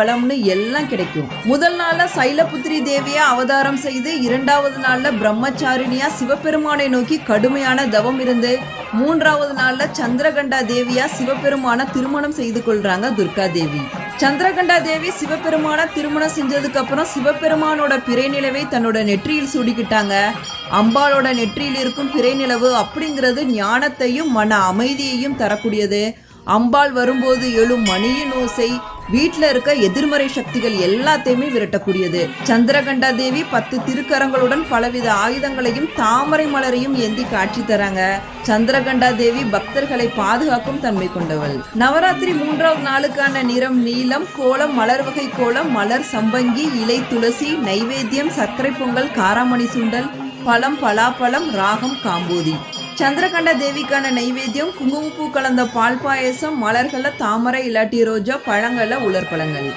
பலம்னு எல்லாம் கிடைக்கும். முதல் நாள்ல சைலபுத்திரி தேவியா அவதாரம் செய்து இரண்டாவது நாள்ல பிரம்மச்சாரிணியா சிவபெருமானை நோக்கி கடுமையான தவம் இருந்து மூன்றாவது நாள்ல சந்திரகண்டா தேவியா சிவபெருமான திருமணம் செய்து கொள்றாங்க துர்கா தேவி. சந்திரகண்டா தேவி சிவபெருமான திருமணம் செஞ்சதுக்கு அப்புறம் சிவபெருமானோட பிறை நிலவை தன்னோட நெற்றியில் சூடிக்கிட்டாங்க. அம்பாளோட நெற்றியில் இருக்கும் பிறை நிலவு அப்படிங்கிறது ஞானத்தையும் மன அமைதியையும் தரக்கூடியது. அம்பாள் வரும்போது எழும் மணியின் ஓசை வீட்டில் இருக்க எதிர்மறை சக்திகள் எல்லாத்தையுமே விரட்டக்கூடியது. சந்திரகண்டா தேவி பத்து திருக்கரங்களுடன் பலவித ஆயுதங்களையும் தாமரை மலரையும் ஏந்தி காட்சி தராங்க. சந்திரகண்டா தேவி பக்தர்களை பாதுகாக்கும் தன்மை கொண்டவள். நவராத்திரி மூன்றாவது நாளுக்கான நிறம் நீலம் கோலம் மலர் வகை கோலம் மலர் சம்பங்கி இலை துளசி நைவேத்தியம் சர்க்கரை பொங்கல் காராமணி சுண்டல் பழம் பலாப்பழம் ராகம் காம்போதி. சந்திரகண்ட தேவிக்கான நைவேத்தியம் குங்குமப்பூ கலந்த பால் பாயசம் மலர்கள தாமரை இல்லாட்டி ரோஜா பழங்கள. உலர்பழங்கள்